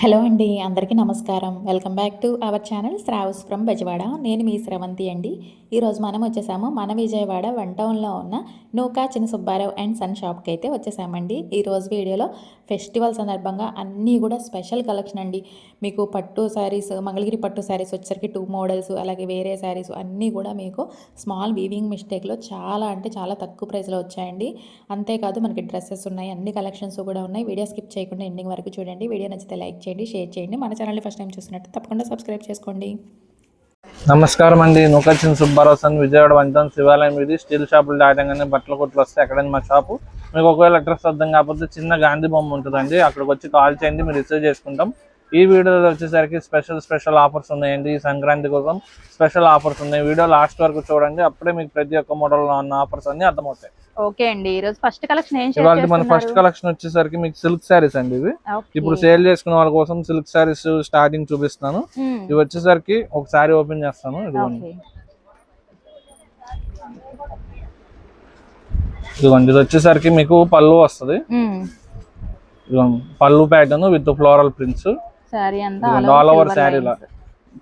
Hello అండి అందరికీ నమస్కారం. Welcome back to our channel Shravas from Bezawada. నేను మీ శ్రవంతి అండి. ఈరోజు మనం వచ్చేసాము మన విజయవాడ వన్ టౌన్లో ఉన్న నూకా చిన్న సుబ్బారావు అండ్ సన్ షాప్కి అయితే వచ్చేసామండి. ఈరోజు వీడియోలో ఫెస్టివల్ సందర్భంగా అన్నీ కూడా స్పెషల్ కలెక్షన్ అండి. మీకు పట్టు శారీస్ మంగళగిరి పట్టు శారీస్ వచ్చేసరికి టూ మోడల్స్ అలాగే వేరే శారీస్ అన్నీ కూడా మీకు స్మాల్ వీవింగ్ మిస్టేక్లో చాలా అంటే చాలా తక్కువ ప్రైస్లో వచ్చాయండి. అంతేకాదు మనకి డ్రెస్సెస్ ఉన్నాయి అన్ని కలెక్షన్స్ కూడా ఉన్నాయి. వీడియో స్కిప్ చేయకుండా ఎండింగ్ వరకు చూడండి. వీడియో నచ్చితే లైక్ చేయండి షేర్ చేయండి. మన ఛానల్ని ఫస్ట్ టైం చూసినట్టు తప్పకుండా సబ్స్క్రైబ్ చేసుకోండి. నమస్కారం అండి. నూకచ్చిన సుబ్బారావు సన్ విజయవాడ వంతం శివాలయం ఇది స్టీల్ షాపులు దాటంగానే బట్టల కొట్లు వస్తే ఎక్కడైనా మా షాపు. మీకు ఒకవేళ అడ్రస్ అర్థం కాకపోతే చిన్న గాంధీ బొమ్మ ఉంటుందండి. అక్కడికి వచ్చి కాల్ చేయండి. మీరు రిసీవ్ చేసుకుంటాం. ఈ వీడియోలో వచ్చేసరికి స్పెషల్ స్పెషల్ ఆఫర్స్ ఉన్నాయండి. ఈ సంక్రాంతి కోసం స్పెషల్ ఆఫర్స్ ఉన్నాయి. వీడియో లాస్ట్ వరకు చూడండి. అప్పుడే మీకు ప్రతి ఒక్క మోడల్లో ఉన్న ఆఫర్స్ అన్ని అర్థమవుతాయి. ఓకే అండి. ఈ రోజు ఫస్ట్ కలెక్షన్ ఏం ఇవాళ మన ఫస్ట్ కలెక్షన్ వచ్చేసరికి మీకు సిల్క్ శారీస్ అండి ఇవి. ఇప్పుడు సేల్ చేసుకునే వాళ్ళ కోసం సిల్క్ శారీస్ స్టార్టింగ్ చూపిస్తాను ఇవి వచ్చేసరికి ఒక శారీ ఓపెన్ చేస్తాను. ఇదిగోండి. ఇదిగోండి. ఇది వచ్చేసరికి మీకు పళ్ళు వస్తుంది. పళ్ళు pattern with floral prints sari అంతా ఆల్ ఓవర్ శారీ లా.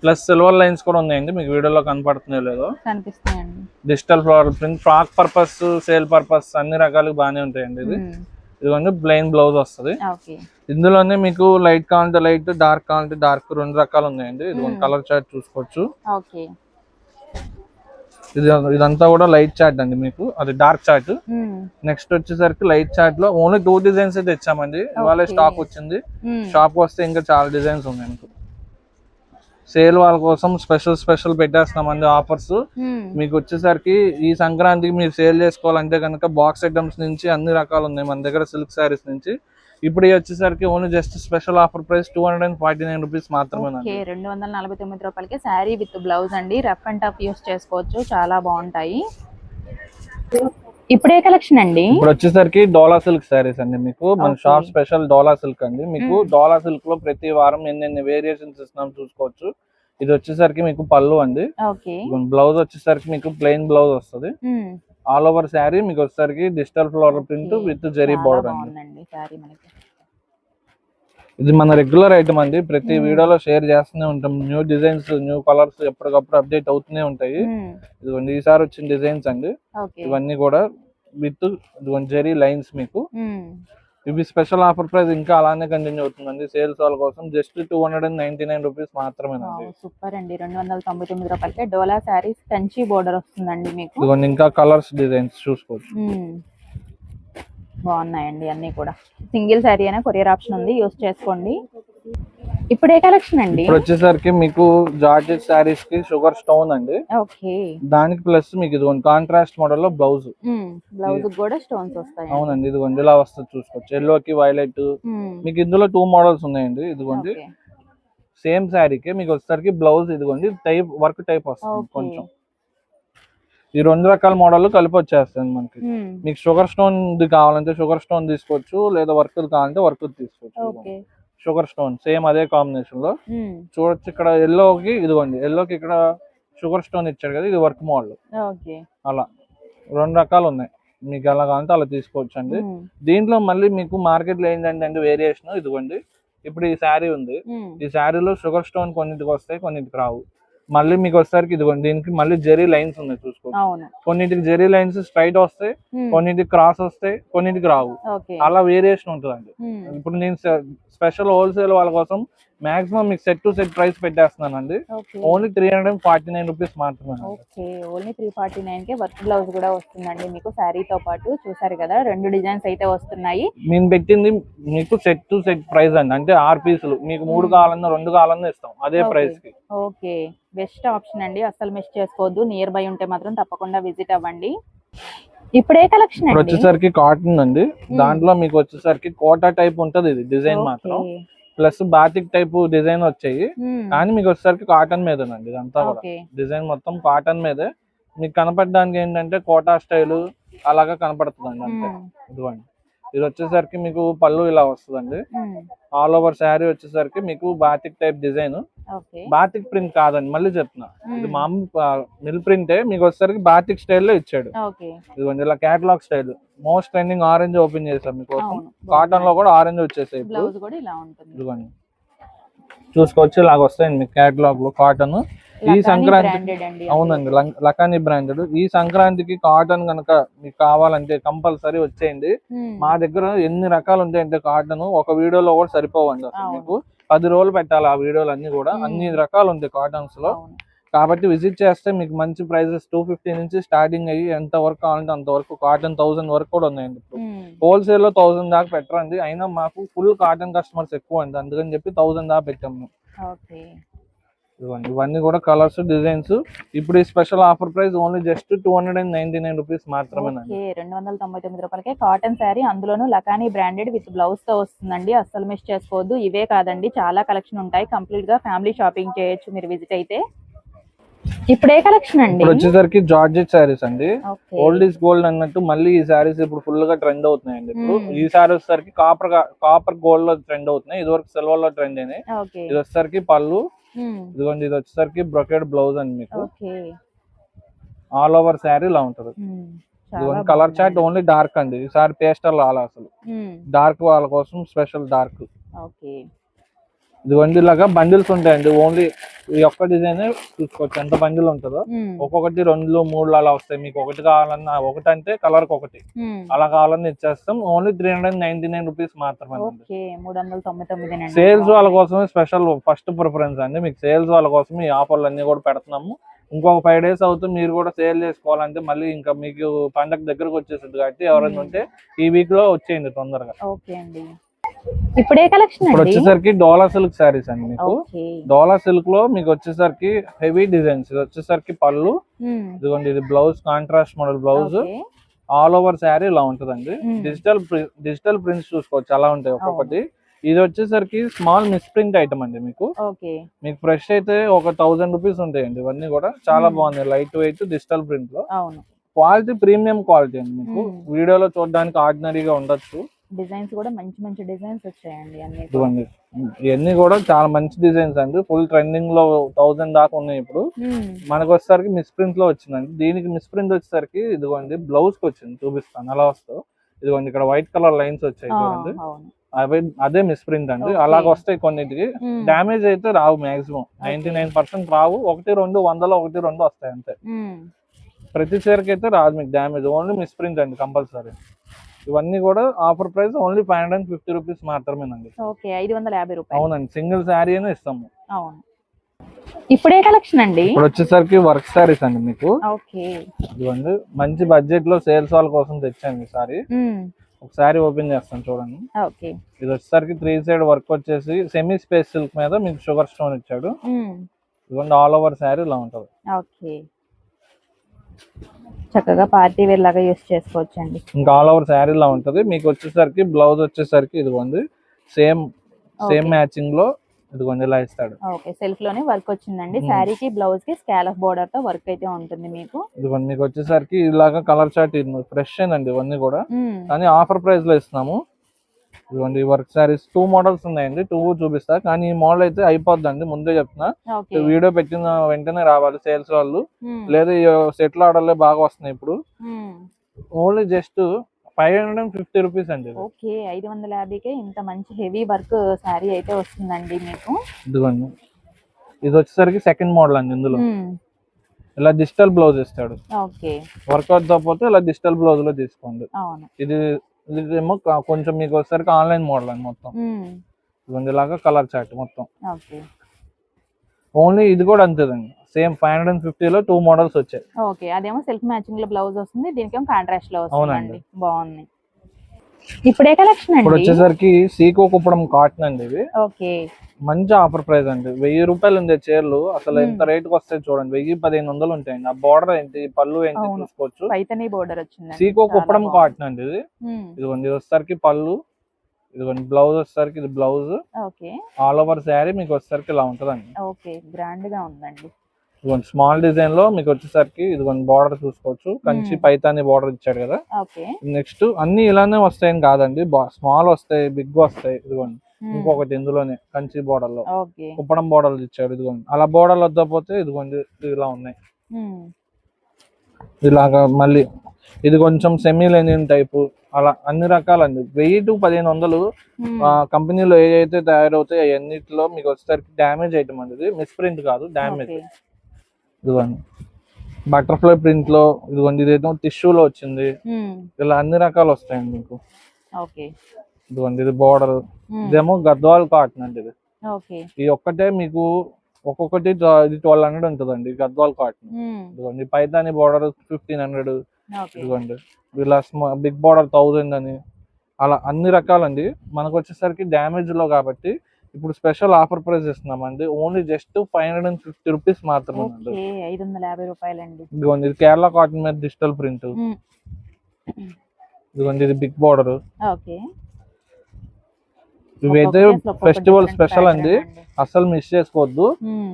ప్లస్ సిల్వర్ లైన్స్ కూడా ఉన్నాయండి. మీకు వీడియోలో కనపడుతున్నాయో లేదో. కనిపిస్తున్నాయండి. Digital floral print frock purpose sale purpose అన్ని రకాలుగా బాగానే ఉంటాయండి ఇది. ఇదిగోండి ప్లెయిన్ బ్లౌజ్ వస్తుంది. ఓకే ఇందులోనే మీకు లైట్ కావాలంటే లైట్ డార్క్ కావాలంటే డార్క్ రెండు రకాలు ఉన్నాయండి. ఇదిగోండి కలర్ చార్ట్ చూసుకోవచ్చు. ఓకే ఇది ఇదంతా కూడా లైట్ చార్ట్ అండి మీకు. అది డార్క్ చార్ట్ నెక్స్ట్ వచ్చేసరికి లైట్ చార్ట్లో ఓన్లీ టూ డిజైన్స్ అయితే ఇచ్చామండి ఇవాళ. స్టాక్ వచ్చింది. షాప్ వస్తే ఇంకా చాలా డిజైన్స్ ఉన్నాయి మీకు సేల్ వాళ్ళ కోసం స్పెషల్ స్పెషల్ పెట్టేస్తున్నామండి ఆఫర్స్ మీకు వచ్చేసరికి ఈ సంక్రాంతికి మీరు సేల్ చేసుకోవాలంటే కనుక బాక్స్ ఐటమ్స్ నుంచి అన్ని రకాలు ఉన్నాయి. మన దగ్గర సిల్క్ శారీస్ నుంచి. ఇప్పుడు వచ్చేసరికి only just special offer price two hundred and forty nine rupees మాత్రమేనండి. ఓకే రెండు వందల నలభై తొమ్మిది రూపాయలకి శారీ విత్ బ్లౌజ్ అండి. రఫ్ అండ్ టఫ్ యూస్ చేసుకోవచ్చు చాలా బాగుంటాయి. ఇప్పుడే కలెక్షన్ అండి? ఇప్పుడు వచ్చేసరికి డోలా సిల్క్ శారీస్ అండి మీకు. మన. షాప్ స్పెషల్ డోలా సిల్క్ అండి మీకు. డోలా సిల్క్లో ప్రతి వారం ఎన్ని ఎన్ని వేరియేషన్స్ ఇస్తున్నాం చూసుకోవచ్చు. ఇది వచ్చేసరికి మీకు పళ్ళు అండి. బ్లౌజ్ వచ్చేసరికి మీకు ప్లెయిన్ బ్లౌజ్ వస్తుంది. ఆల్ ఓవర్ శారీ మీకు వచ్చేసరికి digital floral print with zari border అండి. ఇది మన రెగ్యులర్ ఐటమ్ అండి. ప్రతి Hmm. వీడియోలో షేర్ చేస్తూనే ఉంటాం. న్యూ డిజైన్స్ న్యూ కలర్స్ ఎప్పటికప్పుడు అప్డేట్ అవుతూనే ఉంటాయి. ఇదిగోండి ఈసారి వచ్చిన డిజైన్స్ అండి. ఇవన్నీ కూడా విత్ ఇదిగోండి జెరీ లైన్స్ మీకు. ఇవి స్పెషల్ ఆఫర్ ప్రైస్ ఇంకా అలానే కంటిన్యూ అవుతుందండి. సేల్స్ వాళ్ళ కోసం just two hundred and ninety nine rupees మాత్రమేనండి సూపర్ అండి. రెండు వందల తొంభై తొమ్మిది రూపాయలకి డోలా శారీస్ కంచి బోర్డర్ వస్తుందండి మీకు. ఇంకా కలర్స్ డిజైన్స్ చూసుకోవచ్చు. బాగున్నాయండి అన్ని కూడా. సింగిల్ శారీ అయినా కొరియర్ ఆప్షన్ ఉంది యూస్ చేసుకోండి. ఇప్పుడు ఏ కలెక్షన్ అండి? ఇప్పుడు వచ్చేసరికి మీకు జార్జెట్ శారీస్కి షుగర్ స్టోన్ అండి. ఓకే. దానికి ప్లస్ మీకు ఇదిగోండి కాంట్రాస్ట్ మోడల్లో బ్లౌజ్ బ్లౌజ్ కూడా స్టోన్స్ వస్తాయి. అవునండి ఇదిగోండి ఇలా వస్తుంది చూసుకోవచ్చు. ఎల్లో కి వైలెట్ మీకు ఇందులో టూ మోడల్స్ ఉన్నాయండి ఇదిగోండి. సేమ్ శారీకి మీకు వచ్చేసరికి బ్లౌజ్ ఇదిగోండి టైప్ వర్క్ టైప్ వస్తుంది కొంచెం. ఈ రెండు రకాల మోడల్ కలిపి వచ్చేస్తుంది మనకి. మీకు షుగర్ స్టోన్ కావాలంటే షుగర్ స్టోన్ తీసుకోవచ్చు లేదా వర్క్ కావాలంటే వర్క్ తీసుకోవచ్చు. షుగర్ స్టోన్ సేమ్ అదే కాంబినేషన్లో. చూడొచ్చు ఇక్కడ ఎల్లోకి ఇదిగోండి ఎల్లోకి ఇక్కడ షుగర్ స్టోన్ ఇచ్చాడు కదా ఇది వర్క్ మోడల్. అలా. రెండు రకాలు ఉన్నాయి. మీకు ఎలా కావాలంటే అలా తీసుకోవచ్చు అండి దీంట్లో మళ్ళీ మీకు మార్కెట్లో ఏంటంటే అంటే వేరియేషన్ ఇదిగోండి. ఇప్పుడు ఈ శారీ ఉంది. ఈ శారీలో షుగర్ స్టోన్ కొన్నింటికి వస్తాయి కొన్నింటికి రావు. మళ్ళీ మీకు వచ్చేసరికి ఇదిగోండి దీనికి మళ్ళీ జెరీ లైన్స్ ఉన్నాయి చూసుకోండి అవును. కొన్నింటికి జెరీ లైన్స్ స్ట్రైట్ వస్తాయి కొన్నింటికి క్రాస్ వస్తాయి కొన్నింటికి రావు. అలా వేరియేషన్ ఉంటుందండి. ఇప్పుడు నేను స్పెషల్ హోల్సేల్ వాళ్ళ కోసం మాక్సిమం మీకు set to set price పెట్టేస్తున్నానండి. Okay. Only three hundred and forty nine rupees మాత్రమే okay. Only three forty nine కే వర్క్ బ్లౌజ్ కూడా వస్తుందండి మీకు శారీతో పాటు. చూసారు కదా రెండు డిజైన్స్ అయితే వస్తున్నాయి. నేను పెట్టింది మీకు సెట్ టు సెట్ ప్రైస్ అండి. అంటే ఆరు పీసులు. మీకు మూడు కావాలన్నా రెండు కావాలన్నా ఇస్తాం. అదే. ప్రైస్కి ఓకే. బెస్ట్ ఆప్షన్ అండి. అస్సలు మిస్ చేసుకోవద్దు. నియర్ బై ఉంటే మాత్రం తప్పకుండా విజిట్ అవ్వండి. ఇప్పుడు కలెక్షన్ అండి? వచ్చేసరికి కాటన్ అండి. దాంట్లో మీకు వచ్చేసరికి కోటా టైప్ ఉంటది ఇది డిజైన్ మాత్రం. ప్లస్ బాతిక్ టైప్ డిజైన్ వచ్చాయి. కానీ మీకు వచ్చేసరికి కాటన్ మీదనండి ఇదంతా కూడా. డిజైన్ మొత్తం కాటన్ మీదే. మీకు కనపడడానికి ఏంటంటే కోటా స్టైల్ అలాగా కనపడుతుందండి అంతే. మ్మ్. ఇదిగోండి. ఇది వచ్చేసరికి మీకు పళ్ళు ఇలా వస్తుందండి. ఆల్ ఓవర్ శారీ వచ్చేసరికి మీకు batik type design batik print కాదండి మళ్ళీ చెప్తున్నా. ఇది మ్మ్. మామూలు మిల్ ప్రింటే మీకు వచ్చేసరికి బాతిక్ స్టైల్లో ఇచ్చాడు. ఓకే. ఇదిగోండి ఇలా catalogue style most trending orange open చేసాం మీకోసం కాటన్లో కూడా ఆరెంజ్ వచ్చేసాయి ఇదిగోండి. చూసుకోవచ్చు ఇలాగ వస్తాయండి మీకు క్యాటలాగ్లో కాటన్ ఈ సంక్రాంతి అవునండి లకానీ బ్రాండెడ్ ఈ సంక్రాంతికి కాటన్ కనుక మీకు కావాలంటే కంపల్సరీ వచ్చేయండి. మా దగ్గర ఎన్ని రకాలు ఉంటాయంటే కాటన్ ఒక వీడియోలో కూడా సరిపోవండి అసలు. మీకు. పది రోజులు పెట్టాలి ఆ వీడియోలు అన్ని కూడా. అన్ని రకాలు ఉంటాయి కాటన్స్లో. కాబట్టి విజిట్ చేస్తే మీకు మంచి ప్రైజెస్ టూ ఫిఫ్టీ నుంచి స్టార్టింగ్ అయ్యి ఎంత వరకు కావాలంటే అంత వరకు కాటన్ థౌసండ్ వరకు కూడా ఉన్నాయండి ఇప్పుడు. హోల్సేల్లో థౌసండ్ దాకా పెట్టరండి. అయినా మాకు ఫుల్ కాటన్ కస్టమర్స్ ఎక్కువ అండి అందుకని చెప్పి థౌసండ్ దాకా పెట్టాము ఇవన్నీ ఇవన్నీ కూడా కలర్స్ డిజైన్స్. ఇప్పుడు ఈ special offer price only just two hundred and ninety nine rupees మాత్రమేనండి. ఓకే రెండు వందల తొంభై తొమ్మిది రూపాయలకే కాటన్ శారీ. అందులోనూ లకానీ బ్రాండెడ్ విత్ బ్లౌజ్తో వస్తుందండి. అస్సలు మిస్ చేసుకోవద్దు. ఇవే కాదండి చాలా కలెక్షన్ ఉంటాయి. కంప్లీట్గా ఫ్యామిలీ షాపింగ్ చేయొచ్చు మీరు విజిట్ అయితే. ఇప్పుడే కలెక్షన్ అండి? ఇప్పుడు వచ్చేసరికి జార్జెట్ శారీస్ అండి. ఓల్డ్ ఈస్ గోల్డ్ అన్నట్టు మళ్ళీ ఈ శారీస్ ఇప్పుడు ఫుల్గా ట్రెండ్ అవుతున్నాయండి ఇప్పుడు. మ్మ్. ఈ శారీ వచ్చేసరికి కాపర్ కాపర్ గోల్డ్లో ట్రెండ్ అవుతున్నాయి. ఇది వరకు సిల్వర్లో ట్రెండ్ అయినాయి. ఇది వచ్చేసరికి పళ్ళు ఇదిగోండి ఇది వచ్చేసరికి బ్రొకెడ్ బ్లౌజ్ అండి మీకు. ఆల్ ఓవర్ శారీ ఇలా ఉంటది. కలర్ చార్ట్ బాగుందండి. ఓన్లీ డార్క్ అండి. ఈసారి పేస్టల్ రాలా అసలు. డార్క్ వాళ్ళ కోసం స్పెషల్ డార్క్ ఇదిగోండి ఇలాగా బండిల్స్ ఉంటాయండి. ఓన్లీ ఈ ఒక్క డిజైన్ చూసుకోవచ్చు. ఎంత బండిల్ ఉంటుందో. ఒక్కొక్కటి రెండు మూడు అలా వస్తాయి. మీకు ఒకటి కావాలన్నా ఒకటి అంటే కలర్ ఒకటి. అలా కావాలన్నా ఇచ్చేస్తాం. Only three hundred ninety nine rupees మాత్రమే సేల్స్ వాళ్ళ కోసమే స్పెషల్ ఫస్ట్ ప్రిఫరెన్స్ అండి. మీకు సేల్స్ వాళ్ళ కోసం ఈ ఆఫర్లు అన్ని కూడా పెడుతున్నాము. ఇంకొక ఫైవ్ డేస్ అవుతుంది మీరు కూడా సేల్ చేసుకోవాలంటే మళ్ళీ ఇంకా మీకు పండగ దగ్గరకు వచ్చేసింది కాబట్టి ఎవరైనా ఉంటే ఈ వీక్లో వచ్చేయండి తొందరగా. ఓకే అండి. ఇప్పుడే కలెక్షన్ ఇప్పుడు వచ్చేసరికి డోలా సిల్క్ శారీస్ అండి మీకు. డోలా సిల్క్లో మీకు వచ్చేసరికి హెవీ డిజైన్స్ ఇది వచ్చేసరికి పళ్ళు. ఇదిగోండి ఇది blouse contrast model blouse. All over sari ఇలా ఉంటదండి. డిజిటల్ డిజిటల్ ప్రింట్స్ చూసుకోవచ్చు. అలా ఉంటాయి ఒక్కొక్కటి. ఇది వచ్చేసరికి స్మాల్ మిస్ ప్రింట్ ఐటమ్ అండి మీకు. మీకు ఫ్రెష్ అయితే ఒక థౌసండ్ రూపీస్ ఉంటాయండి. ఇవన్నీ కూడా చాలా. బాగున్నాయి. లైట్ వెయిట్ డిజిటల్ ప్రింట్లో క్వాలిటీ ప్రీమియం క్వాలిటీ అండి మీకు. వీడియోలో చూడడానికి ఆర్డినరీగా ఉండొచ్చు. డిజైన్స్ కూడా మంచి మంచి డిజైన్స్ వచ్చాయండి అన్ని. ఇదిగోండి ఇవన్నీ కూడా చాలా మంచి డిజైన్స్ అండి. ఫుల్ ట్రెండింగ్లో థౌసండ్ దాకా ఉన్నాయి ఇప్పుడు. మనకు వచ్చేసరికి మిస్ ప్రింట్లో వచ్చిందండి. దీనికి మిస్ ప్రింట్ వచ్చేసరికి ఇదిగోండి బ్లౌజ్కి వచ్చింది. చూపిస్తాను. అలా వస్తావు ఇదిగోండి ఇక్కడ వైట్ కలర్ లైన్స్ వచ్చాయి చూడండి. అవి అదే మిస్ ప్రింట్ అండి. అలాగ వస్తాయి కొన్నిటికి. ఉమ్, డ్యామేజ్ అయితే రావు మాక్సిమం నైన్టీ నైన్ పర్సెంట్ రావు. ఒకటి రెండు వందలో ఒకటి రెండు వస్తాయి అంతే. ప్రతి చీరకి అయితే రాదు మీకు డ్యామేజ్ ఓన్లీ మిస్ ప్రింట్ అండి కంపల్సరీ ఇవన్నీ కూడా offer price only five hundred and fifty rupees మాత్రమేనండి. ఓకే ఐదు వందల యాభై రూపాయలు. అవునండి సింగిల్ శారీ అయినా ఇస్తాము. అవును. ఇప్పుడే కలెక్షన్ అండి? ఇప్పుడు వచ్చేసరికి వర్క్ శారీస్ అండి మీకు. ఓకే. ఇదిగోండి మంచి బడ్జెట్లో సేల్స్ వాళ్ళ కోసం తెచ్చాను ఈ సారీ ఒక శారీ ఓపెన్ చేస్తాను చూడండి. ఓకే. ఇది వచ్చేసరికి త్రీ సైడ్ వర్క్ వచ్చేసి సెమీ స్పేస్ సిల్క్ మీద మీకు షుగర్ స్టోన్ ఇచ్చాడు. ఇదిగోండి ఆల్ ఓవర్ శారీ ఇలా ఉంటుంది. ఓకే. చక్కగా పార్టీ వేర్ లాగా యూస్ చేసుకోవచ్చు అండి ఇంకా ఆల్ ఓవర్ శారీ ఇలా ఉంటుంది. మీకు వచ్చేసరికి బ్లౌజ్ వచ్చేసరికి ఇదిగోండి సేమ్ సేమ్. మ్యాచింగ్లో ఇదిగోండి ఇలా ఇస్తాడు. ఓకే సెల్ఫ్లోనే వర్క్ వచ్చిందండి. శారీకి బ్లౌజ్కి స్కాలఫ్ బోర్డర్తో వర్క్ అయితే ఉంటుంది మీకు. ఇదిగోండి మీకు వచ్చేసరికి ఇలాగా కలర్ చార్ట్ ఫ్రెష్ అండి ఇవన్నీ కూడా. కానీ ఆఫర్ ప్రైస్లో ఇస్తున్నాము. ఇదిగోండి వర్క్ శారీస్ టూ మోడల్స్ ఉన్నాయండి. టూ చూపిస్తా. కానీ ఈ మోడల్ అయితే అయిపోద్దండి. ముందే చెప్తున్నా. వీడియో పెట్టిన వెంటనే రావాలి సేల్స్ వాళ్ళు. ఉమ్, లేదా సెటిల్ ఆర్డర్లే బాగా వస్తున్నాయి ఇప్పుడు. Only just five hundred and fifty rupees అండి ఇది. ఓకే. ఐదు వందల యాభైకే ఇంత మంచి హెవీ వర్క్ శారీ అయితే వస్తుందండి మీకు. ఇదిగోండి. ఇది వచ్చేసరికి సెకండ్ మోడల్ అండి ఇందులో. ఉమ్, ఇలా డిజిటల్ బ్లౌజ్ ఇస్తాడు. ఓకే. వర్కౌట్ పోతే ఇలా డిజిటల్ బ్లౌజ్లో తీసుకోండి. ఇది ఇది ఏమో కా- కొంచెం మీకు వచ్చేసరికి ఆన్లైన్ మోడల్ అండి మొత్తం. ఇలాగా కలర్ చార్ట్ మొత్తం. ఓకే. ఓన్లీ ఇది కూడా అంతేదండి సేమ్ ఫైవ్ హండ్రెడ్ అండ్ ఫిఫ్టీలో టూ మోడల్స్ వచ్చాయి. ఓకే. అదేమో సెల్ఫ్ మ్యాచింగ్లో బ్లౌజ్ వస్తుంది దీనికేమో కాంట్రాస్ట్లో అవునండి. వస్తుందండి బాగుంది. ఇప్పుడే కలెక్షన్ ఇప్పుడు అండి? వచ్చేసరికి సీకో కుప్పడం కాటన్ అండి ఇవి ఓకే. మంచి ఆఫర్ ప్రైస్ అండి. వెయ్యి రూపాయలు ఉండే చీరలు అసలు. ఎంత రేట్కి వస్తాయి చూడండి. వెయ్యి పదిహేను వందలు ఉంటాయండి. ఆ బార్డర్ ఏంటి పళ్ళు ఏంటి. చూసుకోవచ్చు. పైతనీ బోర్డర్ వచ్చింది సీకో కుప్పడం కాటన్ అండి ఇది. ఇదిగోండి ఇది వచ్చేసరికి పళ్ళు ఇదిగోండి బ్లౌజ్ వచ్చేసరికి ఇది బ్లౌజ్ ఆల్ ఓవర్ శారీ మీకు వచ్చేసరికి ఇలా ఉంటదండి. ఓకే గ్రాండ్గా ఉందండి. ఇదిగోండి స్మాల్ డిజైన్లో మీకు వచ్చేసరికి ఇదిగోండి బార్డర్ చూసుకోవచ్చు. కంచి. పైతాని బార్డర్ ఇచ్చాడు కదా. నెక్స్ట్ అన్ని ఇలానే వస్తాయని కాదండి. స్మాల్ వస్తాయి బిగ్ వస్తాయి. ఇదిగోండి. ఇంకొకటి ఇందులోనే కంచి బార్డర్లో. కుప్పడం బోర్డర్లు ఇచ్చాడు ఇదిగోండి. అలా బోర్డర్లు వద్దపోతే ఇదిగోండి ఇలా ఉన్నాయి. ఇలాగా మళ్ళీ ఇది కొంచెం సెమీ లెనిన్ టైపు అలా అన్ని రకాలండి. వెయ్యి టు పదిహేను వందలు కంపెనీలో ఏదైతే తయారవుతాయి అవన్నిటిలో మీకు వచ్చేసరికి డ్యామేజ్ ఐటమ్ అనేది మిస్ప్రింట్ కాదు డ్యామేజ్. ఇదిగోండి. బటర్ఫ్లై ప్రింట్లో ఇదిగోండి ఇదేదో టిష్యూలో వచ్చింది. ఇలా అన్ని రకాలు వస్తాయండి మీకు. ఓకే. ఇదిగోండి ఇది బోర్డర్. ఇదేమో గద్వాల్ కాటన్ అండి ఇది. ఈ ఒక్కటే మీకు ఒక్కొక్కటి ఇది ట్వెల్వ్ హండ్రెడ్ ఉంటుందండి గద్వాల్ కాటన్. ఇదిగోండి పైతాని బోర్డర్ ఫిఫ్టీన్ హండ్రెడ్ ఇదిగోండి ఇలా బిగ్ బార్డర్ థౌజండ్ అని. అలా అన్ని రకాలండి. మనకు వచ్చేసరికి డ్యామేజ్లో కాబట్టి ఇప్పుడు స్పెషల్ ఆఫర్ ప్రైస్ ఇస్తున్నామండి. Only just five hundred and fifty rupees మాత్రమే ఐదు వందల యాభై రూపాయలండి. ఇదిగోండి ఇది కేరళ కాటన్ మీద డిజిటల్ ప్రింట్. ఇదిగోండి ఇది బిగ్ బార్డర్ ఓకే. ఇవైతే ఫెస్టివల్ స్పెషల్ అండి. అసలు మిస్ చేసుకోవద్దు.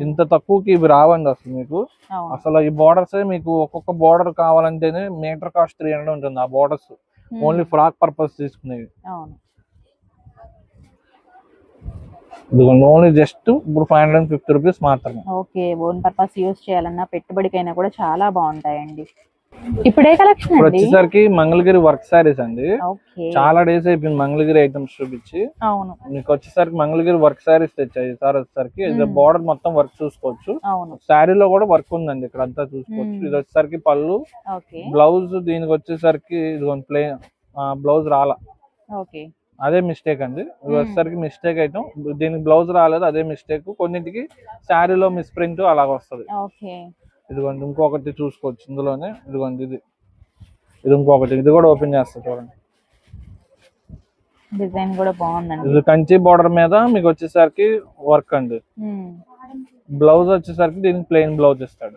ఇంత తక్కువకి ఇవి రావండి అసలు మీకు. అసలు ఈ బోర్డర్స్ మీకు ఒక్కొక్క బోర్డర్ కావాలంటేనే మీటర్ కాస్ట్ త్రీ హండ్రెడ్ ఉంటుంది ఆ బోర్డర్స్. ఓన్లీ ఫ్రాక్ పర్పస్ తీసుకునేవి. ఓన్లీ జస్ట్ ఇప్పుడు ఫైవ్ హండ్రెడ్ ఫిఫ్టీ రూపీస్ మాత్రమే. ఓకే ఓన్ పర్పస్ యూస్ చేయాలన్నా పెట్టుబడికైనా కూడా చాలా బాగుంటాయండి. ఇప్పుడే కలెక్షన్ ఇప్పుడు వచ్చేసరికి మంగళగిరి వర్క్ సారీస్ అండి. చాలా డేస్ అయిపోయింది మంగళగిరి ఐటమ్స్ చూపించి. అవును. మీకు వచ్చేసరికి మంగళగిరి వర్క్ సారీస్ తెచ్చాయి సార్ వచ్చేసరికి. బార్డర్ మొత్తం వర్క్ చూసుకోవచ్చు. శారీలో కూడా వర్క్ ఉందండి ఇక్కడ అంతా చూసుకోవచ్చు. ఇది వచ్చేసరికి పళ్ళు బ్లౌజ్ దీనికి వచ్చేసరికి ఇది ప్లేన్ బ్లౌజ్ రాలా. ఓకే. అదే మిస్టేక్ అండి. వచ్చేసరికి మిస్టేక్ ఐటమ్ దీనికి బ్లౌజ్ రాలేదు అదే మిస్టేక్ కొన్నింటికి శారీలో మిస్ప్రింట్ అలాగ వస్తుంది. ఇదిగోండి ఇంకొకటి చూసుకోవచ్చు ఇందులోనే. ఇదిగోండి ఇది. ఇది ఇంకొకటి. ఇది కూడా ఓపెన్ చేస్తా చూడండి. డిజైన్ కూడా బాగుందండి. ఇది కంచి బార్డర్ మీద మీకు వచ్చేసరికి వర్క్ అండి. బ్లౌజ్ వచ్చేసరికి దీనికి ప్లెయిన్ బ్లౌజ్ ఇస్తాడు.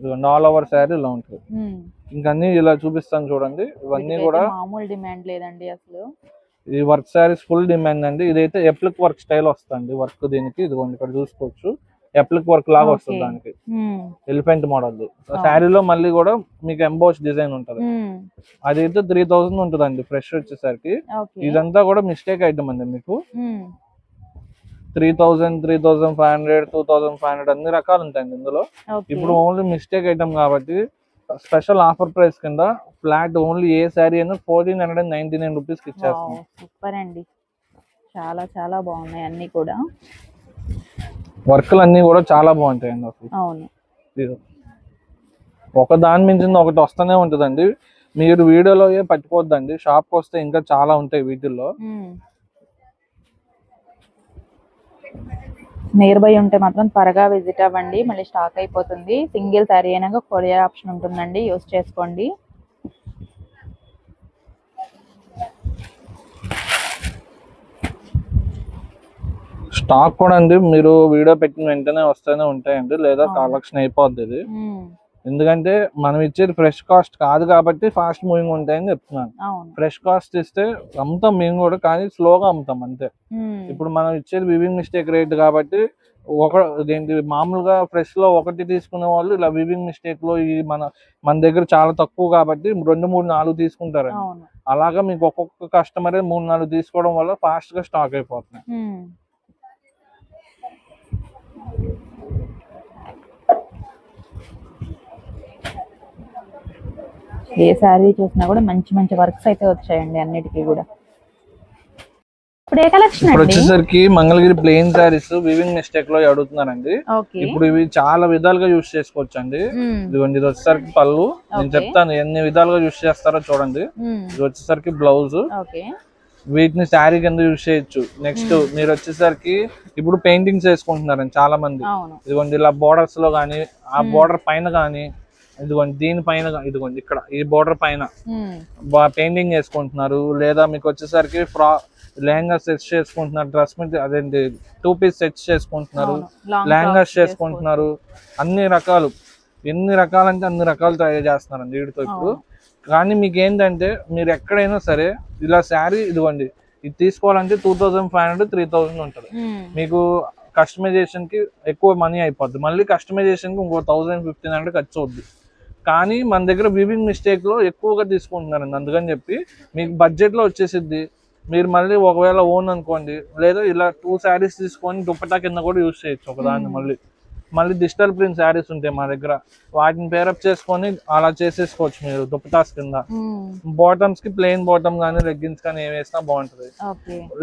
ఇదిగోండి ఆల్ ఓవర్ శారీ ఇలా ఉంటుంది. మ్మ్. ఇంకా అన్ని ఇలా చూపిస్తాను చూడండి. ఇవన్నీ కూడా మామూలు డిమాండ్ లేదండి అసలు. ఈ వర్క్ శారీస్ ఫుల్ డిమాండ్ అండి. ఇదైతే ఎప్లిక్ వర్క్ స్టైల్ వస్తుంది వర్క్ దీనికి. ఇదిగోండి ఇక్కడ చూసుకోవచ్చు. ఎప్లిక్ వర్క్ లాగా వస్తుంది. దానికి. ఎలిఫెంట్ మోడల్ శారీలో మళ్ళీ కూడా మీకు ఎంబోస్ డిజైన్ ఉంటుంది. మ్మ్. అదైతే త్రీ థౌసండ్ ఉంటుందండి ఫ్రెష్ వచ్చేసరికి. ఇదంతా కూడా మిస్టేక్ ఐటమ్ అండి మీకు. Three thousand three thousand five hundred two thousand five hundred అన్ని రకాలు ఉంటాయండి ఇందులో. ఇప్పుడు ఓన్లీ మిస్టేక్ ఐటమ్ కాబట్టి స్పెషల్ ఆఫర్ ప్రైస్ కింద ఫ్లాట్ ఓన్లీ ఏ శారీ అయినా fourteen hundred and ninety nine రూపీస్కి ఇచ్చేస్తాం సూపర్ అండి. చాలా చాలా బాగున్నాయి అన్ని కూడా. వర్క్లు అన్ని కూడా చాలా బాగుంటాయండి అసలు. అవును. ఒక దాని మించింది ఒకటి వస్తూనే ఉంటుందండి. మీరు వీడియోలో ఏ పట్టుకోవద్దండి షాప్కి వస్తే ఇంకా చాలా ఉంటాయి వీటిల్లో. నియర్ బై ఉంటే మాత్రం త్వరగా విజిట్ అవ్వండి. మళ్ళీ స్టాక్ అయిపోతుంది. సింగిల్ శారీ అయినాక కొరియర్ ఆప్షన్ ఉంటుందండి. యూస్ చేసుకోండి. స్టాక్ కూడా అండి మీరు వీడియో పెట్టిన వెంటనే వస్తూనే ఉంటాయండి. లేదా. కలెక్షన్ అయిపోద్ది ఇది. ఎందుకంటే మనం ఇచ్చేది ఫ్రెష్ కాస్ట్ కాదు కాబట్టి ఫాస్ట్ మూవింగ్ ఉంటాయని చెప్తున్నాను. ఫ్రెష్ కాస్ట్ ఇస్తే అమ్ముతాం మేము కూడా కానీ స్లోగా అమ్ముతాం అంతే. ఇప్పుడు మనం ఇచ్చేది వివింగ్ మిస్టేక్ రేట్ కాబట్టి ఒక ఏంటి మామూలుగా ఫ్రెష్లో ఒకటి తీసుకునే వాళ్ళు ఇలా వివింగ్ మిస్టేక్లో ఈ మన మన దగ్గర చాలా తక్కువ కాబట్టి రెండు మూడు నాలుగు తీసుకుంటారు అలాగా మీకు ఒక్కొక్క కస్టమరే మూడు నాలుగు తీసుకోవడం వల్ల ఫాస్ట్గా స్టాక్ అయిపోతున్నాయి. ఏ శారీ చూసినా కూడా మంచి మంచి వర్క్స్ అయితే వచ్చాయండి అన్నిటికీ కూడా. ఇప్పుడు ఏ కలెక్షన్ ఇప్పుడు వచ్చేసరికి మంగళగిరి ప్లెయిన్ శారీస్ వివింగ్ మిస్టేక్లో అడుగుతున్నారండి ఇప్పుడు ఇవి చాలా విధాలుగా యూస్ చేసుకోవచ్చు అండి. ఇదిగోండి ఇది వచ్చేసరికి పళ్ళు. నేను. చెప్తాను ఎన్ని విధాలుగా యూస్ చేస్తారో చూడండి. ఇది వచ్చేసరికి బ్లౌజ్ వీటిని శారీ కింద యూస్ చేయొచ్చు. నెక్స్ట్ మీరు వచ్చేసరికి ఇప్పుడు పెయింటింగ్స్ వేసుకుంటున్నారండి చాలా మంది ఇదిగోండి ఇలా బోర్డర్స్లో కానీ ఆ. బోర్డర్ పైన కానీ ఇదిగోండి దీని పైన గా- ఇదిగోండి ఇక్కడ ఈ బోర్డర్ పైన. పెయింటింగ్ వేసుకుంటున్నారు. లేదా మీకు వచ్చేసరికి ఫ్రా లెహంగా సెట్స్ చేసుకుంటున్నారు డ్రెస్ మీద అదేంటి టూ పీస్ సెట్స్ చేసుకుంటున్నారు లెహంగాస్ చేసుకుంటున్నారు అన్ని రకాలు. ఎన్ని రకాలంటే అన్ని రకాలు తయారు చేస్తున్నారండి వీటితో ఇప్పుడు. కానీ మీకు ఏంటంటే మీరు ఎక్కడైనా సరే ఇలా శారీ ఇదిగోండి ఇది తీసుకోవాలంటే two thousand five hundred three thousand ఉంటుంది. మీకు కస్టమైజేషన్కి ఎక్కువ మనీ అయిపోద్ది. మళ్ళీ కస్టమైజేషన్కి ఇంకో థౌసండ్ ఫిఫ్టీన్ హండ్రెడ్ ఖర్చు అవుద్ది. కానీ మన దగ్గర వివింగ్ మిస్టేక్లో ఎక్కువగా తీసుకుంటున్నారండి. అందుకని చెప్పి మీకు బడ్జెట్లో వచ్చేసిద్ది. మీరు మళ్ళీ ఒకవేళ ఓన్ అనుకోండి లేదా ఇలా టూ శారీస్ తీసుకొని దుప్పటా కింద కూడా యూస్ చేయొచ్చు ఒకదాన్ని. మళ్ళీ. మళ్ళీ డిజిటల్ ప్రింట్ శారీస్ ఉంటాయి మా దగ్గర. వాటిని పేరప్ చేసుకొని అలా చేసేసుకోవచ్చు మీరు దుప్పటాస్ కింద. బాటమ్స్కి ప్లెయిన్ బాటమ్ కానీ లెగ్గిన్స్ కానీ ఏం వేసినా బాగుంటది.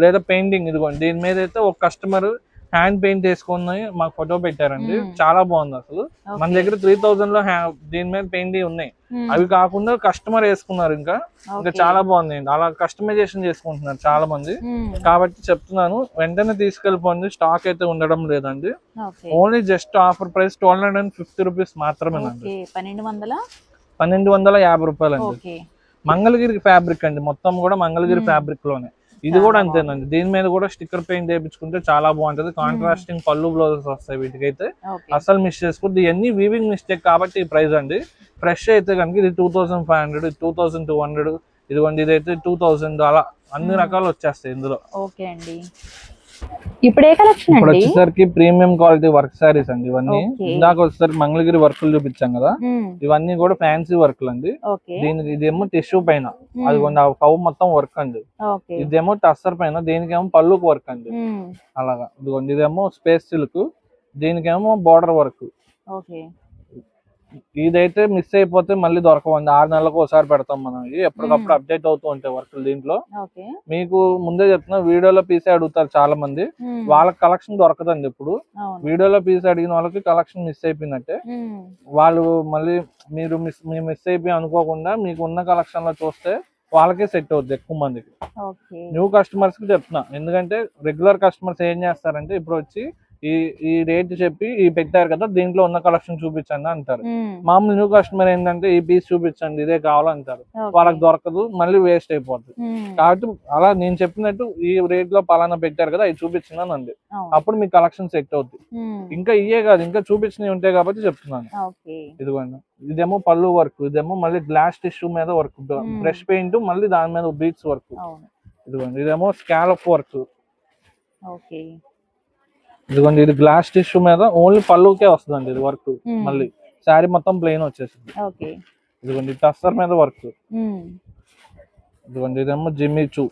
లేదా పెయింటింగ్ ఇదిగోండి దీని మీద అయితే ఒక కస్టమర్ హ్యాండ్ పెయింట్ వేసుకుని మాకు ఫోటో పెట్టారండి. చాలా బాగుంది అసలు. మన దగ్గర త్రీ థౌసండ్లో హ్యా- దీని మీద పెయింట్ ఉన్నాయి. అవి కాకుండా కస్టమర్ వేసుకున్నారు ఇంకా. ఇంకా చాలా బాగుంది. అలా కస్టమైజేషన్ చేసుకుంటున్నారు చాలా మంది. కాబట్టి చెప్తున్నాను వెంటనే తీసుకెళ్ళిపోండి. స్టాక్ అయితే ఉండడం లేదండి. Only just offer price twelve hundred and fifty rupees మాత్రమేనండి. పన్నెండు వందల? పన్నెండు వందల యాభై రూపాయలు అండి మంగళగిరి ఫ్యాబ్రిక్ అండి. మొత్తం కూడా మంగళగిరి. ఫ్యాబ్రిక్లోనే. ఇది కూడా అంతేనండి. దీని మీద కూడా స్టిక్కర్ పెయింట్ వేయించుకుంటే చాలా బాగుంటది. కాంట్రాస్టింగ్ పళ్ళు బ్లౌజెస్ వస్తాయి వీటికైతే. ఓకే. అసలు మిస్ చేసుకోవద్దు. ఇవన్నీ వీవింగ్ మిస్టేక్ కాబట్టి ఈ ప్రైస్ అండి. ఫ్రెష్ అయితే కనుక ఇది two thousand five hundred two thousand two hundred ఇదిగోండి ఇదైతే టూ థౌసండ్ అలా అన్ని. రకాలు వచ్చేస్తాయి ఇందులో. ఓకే అండి. ఇప్పుడు ఏ కలెక్షన్ ఇప్పుడు అండి? వచ్చేసరికి ప్రీమియం క్వాలిటీ వర్క్ శారీస్ అండి ఇవన్నీ. ఇందాక వచ్చేసరికి మంగళగిరి వర్కులు చూపించాం కదా. మ్మ్. ఇవన్నీ కూడా ఫ్యాన్సీ వర్క్లు అండి. దీనికి ఇదేమో టిష్యూ పైన. మ్మ్. అది ఆ కవ్ మొత్తం వర్క్ అండి. ఇదేమో టస్సర్ పైన దీనికేమో పళ్ళుకు వర్క్ అండి. మ్మ్. అలాగా. ఇదిగోండి ఇదేమో స్పేస్ సిల్క్ దీనికేమో బార్డర్ వర్క్ ఇదైతే మిస్ అయిపోతే మళ్ళీ దొరకవండి ఆరు నెలలకు ఒకసారి పెడతాం మనం ఇవి ఎప్పటికప్పుడు అప్డేట్ అవుతూ ఉంటాయి వర్క్లు దీంట్లో. మీకు ముందే చెప్తున్నా వీడియోలో పీసే అడుగుతారు చాలా మంది మ్మ్. వాళ్ళకి కలెక్షన్ దొరకదండి ఇప్పుడు. వీడియోలో పీస్ అడిగిన వాళ్ళకి కలెక్షన్ మిస్ అయిపోయినట్టే. మ్మ్. వాళ్ళు మళ్ళీ మీరు మిస్ మీరు మిస్ అయిపోయి అనుకోకుండా మీకు ఉన్న కలెక్షన్లో చూస్తే వాళ్ళకే సెట్ అవుద్ది ఎక్కువ మందికి. న్యూ కస్టమర్స్కి చెప్తున్నా. ఎందుకంటే రెగ్యులర్ కస్టమర్స్ ఏం చేస్తారంటే ఇప్పుడు వచ్చి ఈ ఈ రేట్ చెప్పి ఈ పెట్టారు కదా దీంట్లో ఉన్న కలెక్షన్ చూపించండి అంటారు మ్మ్. మామూలు న్యూ కస్టమర్ ఏంటంటే ఈ పీస్ చూపించండి ఇదే కావాలంటారు. వాళ్ళకి దొరకదు మళ్ళీ వేస్ట్ అయిపోతుంది. కాబట్టి అలా నేను చెప్పినట్టు ఈ రేట్లో పలానా పెట్టారు కదా అది చూపించినాను అంది. అప్పుడు మీ కలెక్షన్ సెట్ అవుద్ది మ్మ్. ఇంకా ఇయే కాదు ఇంకా చూపించినవి ఉంటాయి కాబట్టి చెప్తున్నాను ఇదిగోండి ఇదేమో పళ్ళు వర్క్ ఇదేమో మళ్ళీ గ్లాస్ టిష్యూ మీద వర్క్. బ్రష్ పెయింట్ మళ్ళీ దాని మీద బీట్స్ వర్క్ ఇదిగోండి ఇదేమో స్కాలప్ వర్క్ ఓకే ఇదిగోండి ఇది గ్లాస్ టిష్యూ మీద ఓన్లీ పళ్ళుకే వస్తుందండి ఇది వర్క్ Hmm. మళ్ళీ శారీ మొత్తం ప్లెయిన్ వచ్చేసింది. ఇదిగోండి టస్సర్ మీద వర్క్ మ్మ్. ఇదిగోండి ఇదేమో జిమ్మి చూ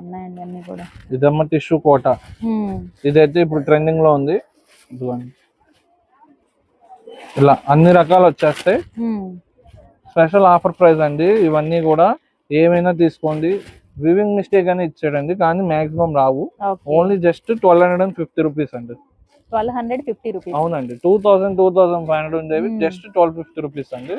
ఉన్నాయండి అన్ని కూడా. ఇదేమో టిష్యూ కోట మ్మ్. ఇదైతే ఇప్పుడు ట్రెండింగ్లో ఉంది. ఇదిగోండి. ఇలా అన్ని రకాలు వచ్చేస్తాయి. స్పెషల్ ఆఫర్ ప్రైస్ అండి. ఇవన్నీ కూడా ఏమైనా తీసుకోండి. వివింగ్ మిస్టేక్ అని ఇచ్చాడండి కానీ maximum Rao. Only just twelve hundred and fifty rupees అండి. ట్వెల్వ్ హండ్రెడ్ ఫిఫ్టీ రూపీస్ అవునండి two thousand two thousand five hundred ఉండేవి Hmm. Just twelve fifty rupees అండి.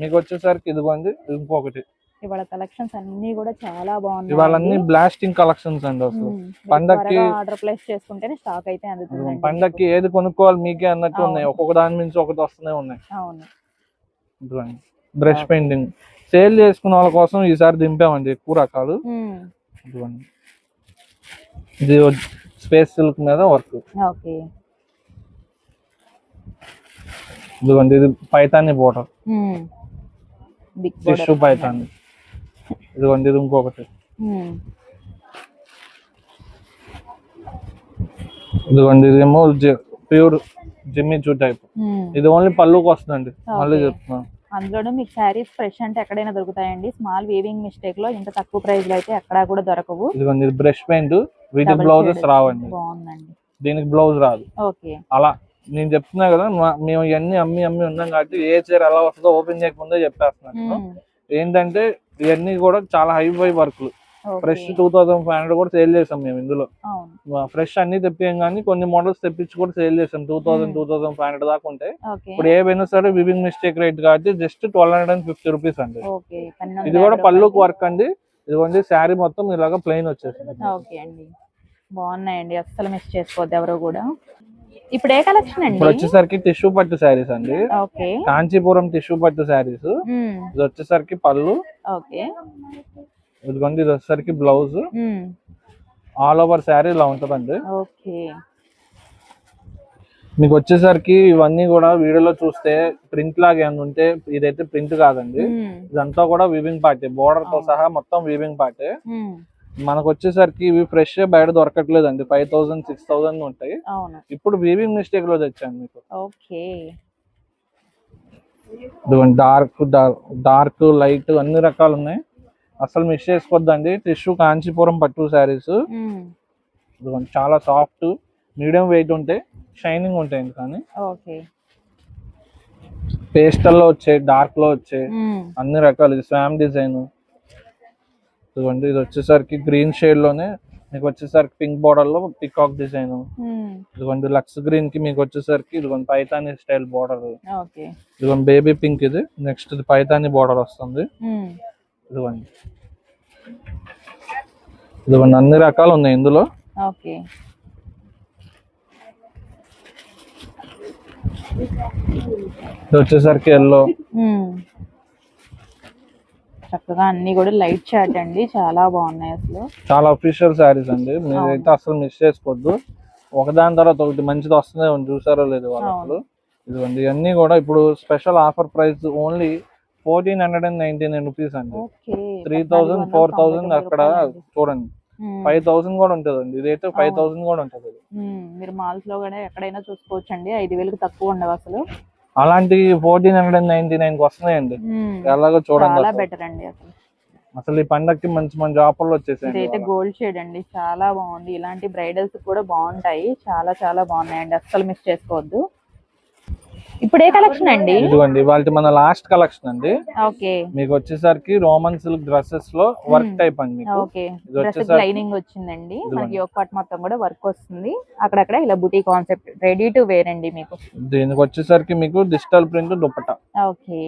మీకు వచ్చేసరికి ఇదిగోండి ఇంకొకటి. ఇవాళ కలెక్షన్స్ అన్ని కూడా చాలా బాగున్నాయి ఇవాళ అన్ని బ్లాస్టింగ్ కలెక్షన్స్ అండి అసలు. పండక్కి- ఆర్డర్ ప్లేస్ చేసుకుంటేనే స్టాక్ అయితే అందుతుంది పండక్కి ఏది కొనుక్కోవాలి మీకే అన్నట్టు. ఉన్నాయి. ఒక్కొక్క దాని నుంచి ఒకటి వస్తూనే ఉన్నాయి. అవును. బ్రష్. పెయింటింగ్ సేల్ చేసుకున్న వాళ్ళ కోసం ఈసారి దింపామండి ఎక్కువ రకాలు. ఇదిగోండి. ఇది స్పేస్ సిల్క్ మీద వర్క్. ఇదిగోండి ఇది పైతాని బోర్డర్. మ్మ్. బిగ్ టిష్యూ పైతాని ఇదిగోండి ఇది ఇంకొకటి. ఇదిగోండి ఇదేమో ప్యూర్ జిమ్మి చూ టైప్. ఇది ఓన్లీ పళ్ళుకి వస్తుందండి. మళ్ళీ. చెప్తున్నాను అందులోనూ మీకు శారీస్ ఫ్రెష్ అంటే ఎక్కడైనా దొరుకుతాయండి. స్మాల్ వీవింగ్ మిస్టేక్లో ఇంత తక్కువ ప్రైస్లో అయితే ఎక్కడా కూడా దొరకవు. ఇదిగోండి బ్రష్ పెయింట్ వీటి Double బ్లౌజెస్. రావండి. బాగుందండి. దీనికి బ్లౌజ్ రాదు. ఓకే. అలా నేను చెప్తున్నా కదా మేము ఇవన్నీ అమ్మి అమ్మి ఉన్నాం కాబట్టి ఏ చీర ఎలా వస్తుందో ఓపెన్ చేయకముందే చెప్పేస్తున్నాను. ఏంటంటే ఇవన్నీ కూడా చాలా హై ఫై వర్క్లు. Fresh two thousand five hundred కూడా సేల్ చేసాం మేము ఇందులో. ఫ్రెష్ అన్ని తెప్పాం కానీ కొన్ని మోడల్స్ తెప్పించి కూడా సేల్ చేసాం. Two thousand Hmm. Two thousand five hundred దాకా ఉంటాయి ఇప్పుడు ఏవైనా సరే వివింగ్ మిస్టేక్ రేట్ కాబట్టి just twelve hundred and. Fifty rupees అండి ఇది కూడా పళ్ళుకి. వర్క్ అండి. ఇదిగోండి శారీ మొత్తం ఇలాగా ప్లెయిన్ వచ్చేసింది. ఓకే అండి. బాగున్నాయండి. అస్సలు మిస్ చేసుకోవద్దు ఎవరు కూడా. ఇప్పుడు ఏ కలెక్షన్ అండి? వచ్చేసరికి టిష్యూ పట్టు శారీస్ అండి. కాంచీపురం టిష్యూ పట్టు శారీస్ మ్మ్. ఇది వచ్చేసరికి పళ్ళు. ఓకే ఇదిగోండి ఇది వచ్చేసరికి బ్లౌజ్. ఆల్ ఓవర్ శారీ ఇలా ఉంటదండి. ఓకే. మీకు వచ్చేసరికి ఇవన్నీ కూడా వీడియోలో చూస్తే ప్రింట్ లాగా ఉంటే ఇదైతే ప్రింట్ కాదండి. ఇదంతా కూడా వీవింగ్ పార్టీ బోర్డర్తో. సహా మొత్తం వీవింగ్ పార్టీ. మనకు వచ్చేసరికి ఇవి ఫ్రెష్ బయట దొరకట్లేదండి. ఫైవ్ థౌసండ్ సిక్స్ థౌసండ్ ఉంటాయి. ఇప్పుడు వీవింగ్ మిస్టేక్లో తెచ్చాను మీకు. డార్క్ డార్క్ లైట్ అన్ని రకాలు ఉన్నాయి. అసలు మిస్ చేసుకోవద్దండి. టిష్యూ కాంచీపురం పట్టు శారీస్ చాలా సాఫ్ట్ మీడియం వెయిట్ ఉంటాయి షైనింగ్ ఉంటాయి కానీ. ఓకే. పేస్టల్లో వచ్చే డార్క్లో వచ్చే. అన్ని రకాలు ఇది స్వామ్ డిజైన్ ఇదిగోండి ఇది వచ్చేసరికి గ్రీన్ షేడ్లోనే మీకు వచ్చేసరికి పింక్ బార్డర్లో పికాక్ డిజైన్. ఇదిగోండి లక్స్ గ్రీన్కి మీకు వచ్చేసరికి ఇదిగోండి పైతాని స్టైల్ బార్డర్ ఇదిగోండి బేబీ పింక్ ఇది. నెక్స్ట్ ఇది పైతాని బార్డర్ వస్తుంది. ఇదిగోండి. ఇదిగోండి అన్ని రకాలు ఉన్నాయి ఇందులో. ఓకే. ఇది వచ్చేసరికి ఎల్లో. చక్కగా అన్ని కూడా లైట్ చాట్ అండి చాలా బాగున్నాయి అసలు. చాలా అఫీషియల్ శారీస్ అండి. మీరైతే అసలు మిస్ చేసుకోవద్దు. ఒకదాని తర్వాత ఒకటి మంచిది వస్తుంది చూసారో లేదు వాళ్ళు అసలు. ఇదిగోండి ఇవన్నీ కూడా ఇప్పుడు special offer price only fourteen hundred and. Ninety nine rupees అండి త్రీ థౌసండ్ ఫోర్ థౌసండ్ అక్కడ చూడండి. ఫైవ్ థౌసండ్ కూడా ఉంటుందండి. ఇదైతే ఫైవ్ థౌసండ్ కూడా ఉంటుంది. మీరు మాల్స్లో కూడా ఎక్కడైనా చూసుకోవచ్చు అండి ఐదు వేలకు తక్కువ ఉండవు అసలు. అలాంటి ఫోర్టీన్ హండ్రెడ్ అండ్ నైన్టీ నైన్కి వస్తున్నాయండి. ఎలాగో చూడండి అసలు. బెటర్ అండి అసలు. అసలు ఈ పండక్కి మంచి మంచి ఆఫర్లు వచ్చేసాయండి ఇదైతే గోల్డ్ షేడ్ అండి. చాలా బాగుంది. ఇలాంటి బ్రైడల్స్ కూడా బాగుంటాయి. చాలా చాలా బాగున్నాయండి. అస్సలు మిస్ చేసుకోవద్దు. ఇప్పుడు ఏ కలెక్షన్ అండి? ఇదిగోండి వాళ్ళ మన లాస్ట్ కలెక్షన్ అండి. ఓకే. మీకు వచ్చేసరికి రోమన్ సిల్క్ డ్రెస్సెస్లో వర్క్ టైప్ అండి మీకు. ఓకే. లైనింగ్ వచ్చిందండి. మనకి ఒక పార్ట్ మొత్తం కూడా వర్క్ వస్తుంది. అక్కడక్కడ ఇలా బుటీ కాన్సెప్ట్ రెడీ టు వేర్ అండి మీకు. దీనికి వచ్చేసరికి మీకు digital print dupatta. Okay.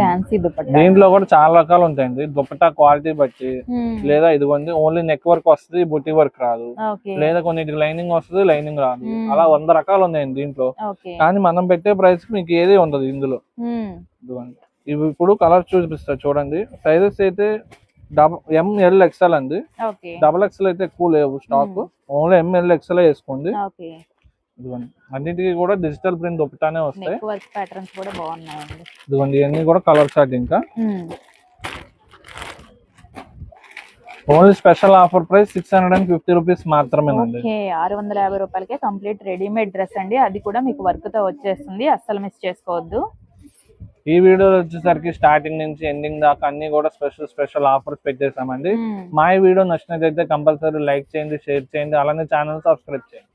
Fancy dupatta. దీంట్లో కూడా చాలా రకాలు ఉంటాయండి. దుప్పట క్వాలిటీ బట్టి లేదా ఇదిగోండి ఓన్లీ నెక్ వర్క్ వస్తుంది బుట్టి వర్క్ రాదు. లేదా కొన్నిటికి లైనింగ్ వస్తుంది లైనింగ్ రాదు. మ్మ్. అలా వంద రకాలు ఉన్నాయండి దీంట్లో. కానీ మనం పెట్టే ప్రైస్కి మీకు ఏది ఉండదు ఇందులో. ఇదిగోండి. ఇవి ఇప్పుడు కలర్ చూపిస్తా చూడండి. సైజెస్ అయితే డబల్ ఎంఎల్ ఎక్స్ఎల్ అండి. డబల్ ఎక్స్ఎల్ అయితే ఎక్కువ లేవు స్టాక్ ఓన్లీ ఎంఎల్ ఎక్స్ఎల్ వేసుకోండి. ఇదిగోండి. అన్నిటికీ కూడా డిజిటల్ ప్రింట్ దుప్పటానే వస్తాయి. వర్క్ ప్యాటర్న్స్ కూడా బాగున్నాయండి. ఇదిగోండి ఇవన్నీ కూడా కలర్ చార్ట్ ఇంకా. Only special offer price six hundred and fifty rupees మాత్రమేనండి. ఓకే ఆరు వందల యాభై రూపాయలకే కంప్లీట్ రెడీమేడ్ డ్రెస్ అండి. అది కూడా మీకు వర్క్తో వచ్చేస్తుంది. అస్సలు మిస్ చేసుకోవద్దు. ఈ వీడియో వచ్చేసరికి స్టార్టింగ్ నుంచి ఎండింగ్ దాకా అన్ని కూడా స్పెషల్ స్పెషల్ ఆఫర్స్ పెట్టేసామండి. మా వీడియో నచ్చినట్లయితే కంపల్సరీ లైక్ చేయండి షేర్ చేయండి అలానే ఛానల్ సబ్స్క్రైబ్ చేయండి.